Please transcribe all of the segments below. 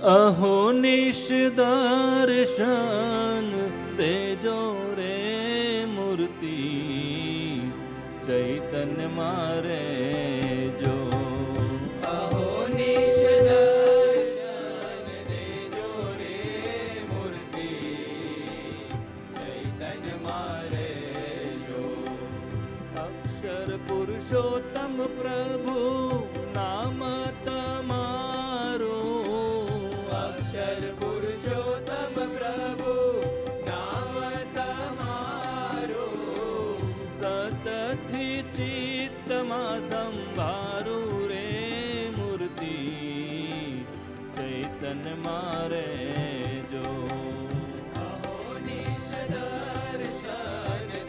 अहो निश दर्शन दे रे मूर्ति चैतन्य मारे जो। अहो दर्शन दे रे मूर्ति चैतन्य मारे जो। अक्षर पुरुषोत्तम प्रभु नाम अचल पुरुषोत्तम प्रभु, नाम तमारो। सतथि चित्तमा संभारु रे मूर्ति, चैतन मारे जो।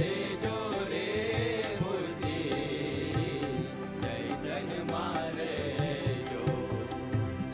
दे चैतन मारे